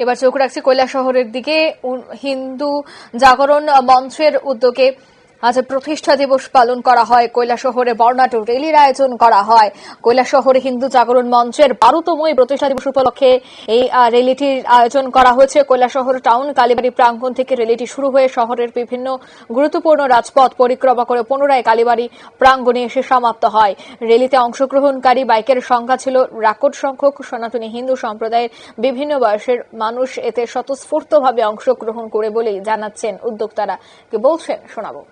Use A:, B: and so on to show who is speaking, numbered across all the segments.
A: এবার চোখ রাখছি শহরের দিকে। হিন্দু জাগরণ মঞ্চের উদ্যোগে আজ প্রতিষ্ঠা দিবস পালন করা হয়। শহরে বর্ণাঢ্য র্যালির আয়োজন করা হয়। শহরে হিন্দু জাগরণ মঞ্চের বারোতম এই প্রতিষ্ঠা দিবস উপলক্ষে এই আহ, র্যালিটির আয়োজন করা হয়েছে। শহর টাউন কালীবাড়ি প্রাঙ্গণ থেকে র্যালিটি শুরু হয়ে শহরের বিভিন্ন গুরুত্বপূর্ণ রাজপথ পরিক্রমা করে পুনরায় কালীবাড়ি প্রাঙ্গণে এসে সমাপ্ত হয়। র্যালিতে অংশগ্রহণকারী বাইকের সংখ্যা ছিল রেকর্ড সংখ্যক। সনাতনী হিন্দু সম্প্রদায়ের বিভিন্ন বয়সের মানুষ এতে স্বতঃস্ফূর্তভাবে অংশগ্রহণ করে বলেই জানাচ্ছেন উদ্যোক্তারা। কি বলছেন শোনাবো।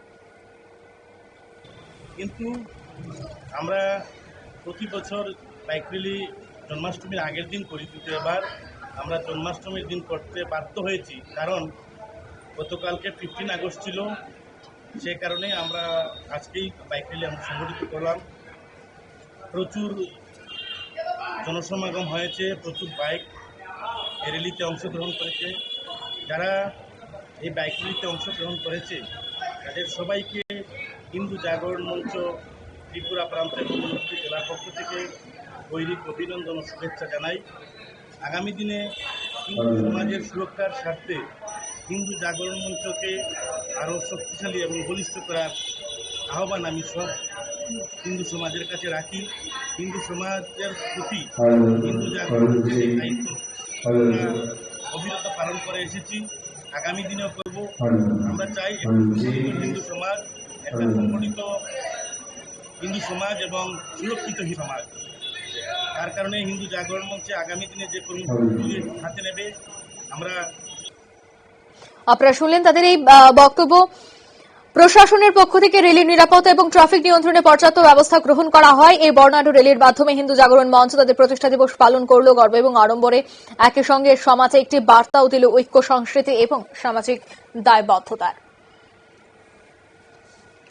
B: কিন্তু আমরা প্রতি বছর বাইক র্যালি জন্মাষ্টমীর আগের দিন করি, কিন্তু এবার আমরা জন্মাষ্টমীর দিন করতে বাধ্য হয়েছি। কারণ গতকালকে ফিফটিন আগস্ট ছিল, সে কারণে আমরা আজকেই বাইক র্যালি আমরা সংগঠিত করলাম। প্রচুর জনসমাগম হয়েছে, প্রচুর বাইক এই র্যালিতে অংশগ্রহণ করেছে। যারা এই বাইক র্যালিতে অংশগ্রহণ করেছে, তাদের সবাইকে হিন্দু জাগরণ মঞ্চ ত্রিপুরা প্রান্তের পূর্ববর্তী জেলার পক্ষ থেকে গৈরিক অভিনন্দন ও শুভেচ্ছা জানাই। আগামী দিনে হিন্দু সমাজের সুরক্ষার স্বার্থে হিন্দু জাগরণ মঞ্চকে আরও শক্তিশালী এবং বলিষ্ঠ করার আহ্বান আমি সব হিন্দু সমাজের কাছে রাখি। হিন্দু সমাজের প্রতি হিন্দু জাগরণ দায়িত্ব অবিরত পালন করে এসেছি। আগামী দিনেও করব। আমরা চাই হিন্দু সমাজ একটা সংগঠিত হিন্দু সমাজ এবং সুরক্ষিত হি- সমাজ। তার কারণে হিন্দু জাগরণ মঞ্চে আগামী দিনে যে কর্মসূচিগুলি হাতে নেবে আমরা
A: আপনারা শুনলেন তাদের এই আহ, বক্তব্য। প্রশাসনের পক্ষ থেকে রেলির নিরাপত্তা এবং ট্রাফিক নিয়ন্ত্রণে পর্যাপ্ত ব্যবস্থা গ্রহণ করা হয়। এই বর্ণাঢ্য রেলির মাধ্যমে হিন্দু জাগরণ মঞ্চ তাদের প্রতিষ্ঠা দিবস পালন করল। গর্ব এবং আড়ম্বরে একই সঙ্গে সমাজে একটি বার্তাও দিল ঐক্য সংস্কৃতি এবং সামাজিক দায়বদ্ধতার।